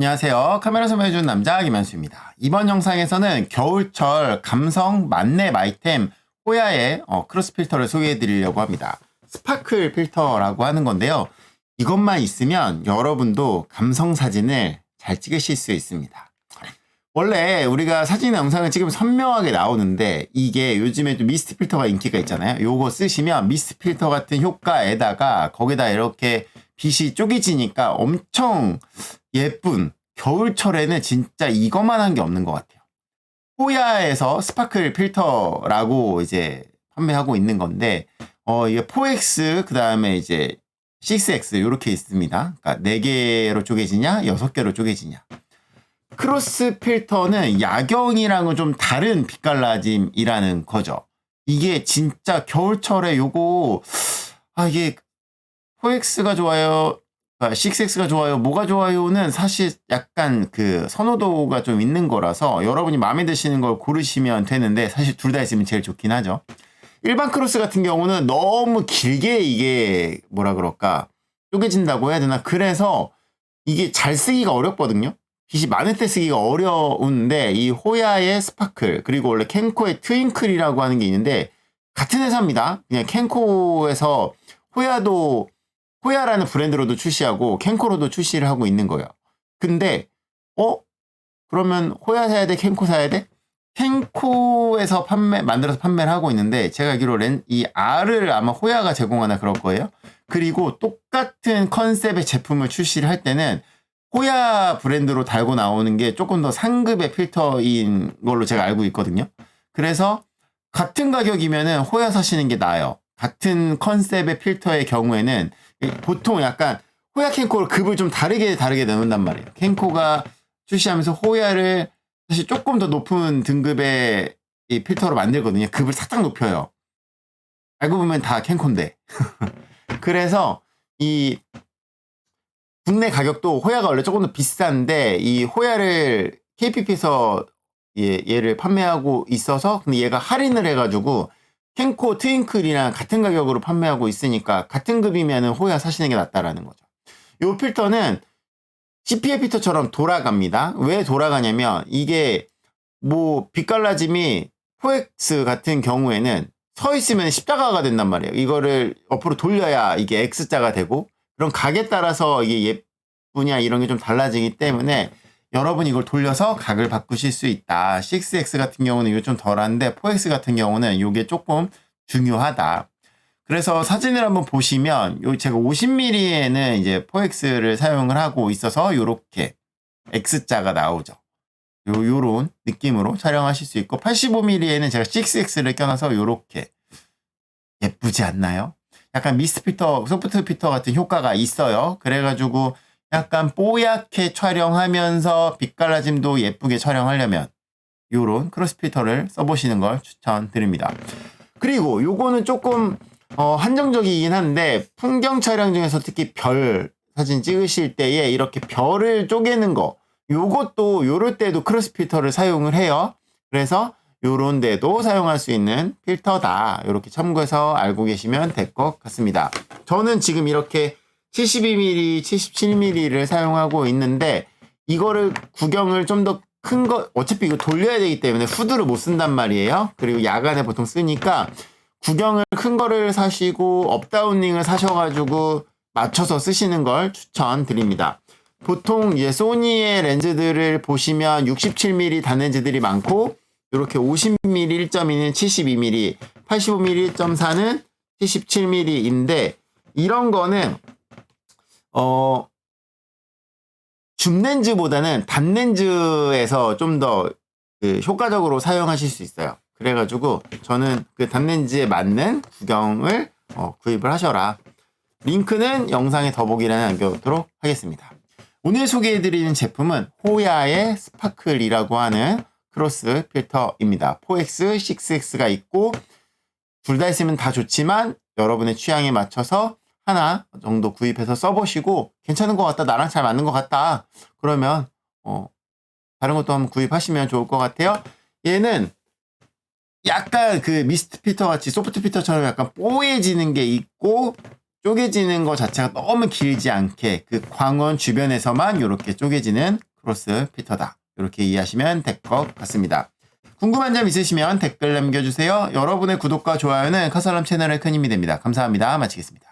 안녕하세요. 카메라 소개해준 남자 김현수입니다. 이번 영상에서는 겨울철 감성 만렙 아이템 호야의 어, 크로스 필터를 소개해드리려고 합니다. 스파클 필터라고 하는 건데요. 이것만 있으면 여러분도 감성 사진을 잘 찍으실 수 있습니다. 원래 우리가 사진 영상을 찍으면 선명하게 나오는데 이게 요즘에 좀 미스트 필터가 인기가 있잖아요. 요거 쓰시면 미스트 필터 같은 효과에다가 거기다 이렇게 빛이 쪼개지니까 엄청 예쁜 겨울철에는 진짜 이것만 한 게 없는 것 같아요. 호야에서 스파클 필터라고 이제 판매하고 있는 건데 어 이게 4X 그 다음에 이제 6X 이렇게 있습니다. 그러니까 4개로 쪼개지냐 6개로 쪼개지냐. 크로스 필터는 야경이랑은 좀 다른 빛갈라짐이라는 거죠. 이게 진짜 겨울철에 요거 아 이게 4X가 좋아요. 6X가 좋아요. 뭐가 좋아요는 사실 약간 그 선호도가 좀 있는 거라서 여러분이 마음에 드시는 걸 고르시면 되는데 사실 둘 다 있으면 제일 좋긴 하죠. 일반 크로스 같은 경우는 너무 길게 이게 뭐라 그럴까 쪼개진다고 해야 되나 그래서 이게 잘 쓰기가 어렵거든요. 빛이 많을 때 쓰기가 어려운데 이 호야의 스파클 그리고 원래 캔코의 트윙클이라고 하는 게 있는데 같은 회사입니다. 그냥 캔코에서 호야도 호야라는 브랜드로도 출시하고 캔코로도 출시를 하고 있는 거예요. 근데 어 그러면 호야 사야 돼 캔코 사야 돼? 캔코에서 판매 만들어서 판매를 하고 있는데 제가 알기로 렌, 이 R을 아마 호야가 제공하나 그럴 거예요. 그리고 똑같은 컨셉의 제품을 출시를 할 때는 호야 브랜드로 달고 나오는 게 조금 더 상급의 필터인 걸로 제가 알고 있거든요. 그래서 같은 가격이면은 호야 사시는 게 나아요. 같은 컨셉의 필터의 경우에는 보통 약간 호야 캔코를 급을 좀 다르게 다르게 내놓는단 말이에요. 캔코가 출시하면서 호야를 사실 조금 더 높은 등급의 이 필터로 만들거든요. 급을 살짝 높여요. 알고 보면 다 캔코인데. 그래서 이 국내 가격도 호야가 원래 조금 더 비싼데 이 호야를 KPP에서 얘, 얘를 판매하고 있어서 근데 얘가 할인을 해가지고 캔코 트윙클이랑 같은 가격으로 판매하고 있으니까 같은 급이면 호야 사시는 게 낫다라는 거죠. 이 필터는 CPA 필터처럼 돌아갑니다. 왜 돌아가냐면 이게 뭐 빛갈라짐이 4X 같은 경우에는 서 있으면 십자가가 된단 말이에요. 이거를 옆으로 돌려야 이게 X자가 되고 그런 각에 따라서 이게 예쁘냐 이런 게 좀 달라지기 때문에 여러분 이걸 돌려서 각을 바꾸실 수 있다. 6X 같은 경우는 이게 좀 덜한데 4X 같은 경우는 이게 조금 중요하다. 그래서 사진을 한번 보시면 요 제가 50mm에는 이제 4X를 사용을 하고 있어서 요렇게 X자가 나오죠. 요 요런 느낌으로 촬영하실 수 있고 85mm에는 제가 6X를 껴놔서 요렇게 예쁘지 않나요? 약간 미스트 필터, 소프트 필터 같은 효과가 있어요. 그래가지고 약간 뽀얗게 촬영하면서 빛갈라짐도 예쁘게 촬영하려면 요런 크로스 필터를 써보시는 걸 추천드립니다. 그리고 요거는 조금 어, 한정적이긴 한데 풍경 촬영 중에서 특히 별 사진 찍으실 때에 이렇게 별을 쪼개는 거 요것도 요럴 때도 크로스 필터를 사용을 해요. 그래서 요런 데도 사용할 수 있는 필터다. 이렇게 참고해서 알고 계시면 될 것 같습니다. 저는 지금 이렇게 72mm, 77mm를 사용하고 있는데 이거를 구경을 좀 더 큰 거, 어차피 이거 돌려야 되기 때문에 후드를 못 쓴단 말이에요. 그리고 야간에 보통 쓰니까 구경을 큰 거를 사시고 업다운링을 사셔가지고 맞춰서 쓰시는 걸 추천드립니다. 보통 이제 소니의 렌즈들을 보시면 67mm 단렌즈들이 많고 이렇게 50mm 1.2는 72mm, 85mm 1.4는 77mm인데 이런 거는 어 줌 렌즈보다는 단렌즈에서 좀 더 그 효과적으로 사용하실 수 있어요. 그래가지고 저는 그 단렌즈에 맞는 구경을 어, 구입을 하셔라. 링크는 영상에 더보기란에 남겨놓도록 하겠습니다. 오늘 소개해드리는 제품은 호야의 스파클이라고 하는 크로스 필터입니다. 4X, 6X가 있고 둘 다 있으면 다 좋지만 여러분의 취향에 맞춰서 하나 정도 구입해서 써보시고 괜찮은 것 같다, 나랑 잘 맞는 것 같다. 그러면 어, 다른 것도 한번 구입하시면 좋을 것 같아요. 얘는 약간 그 미스트 필터 같이 소프트 필터처럼 약간 뽀얘지는 게 있고 쪼개지는 것 자체가 너무 길지 않게 그 광원 주변에서만 이렇게 쪼개지는 크로스 필터다. 이렇게 이해하시면 될 것 같습니다. 궁금한 점 있으시면 댓글 남겨주세요. 여러분의 구독과 좋아요는 카사람 채널에 큰 힘이 됩니다. 감사합니다. 마치겠습니다.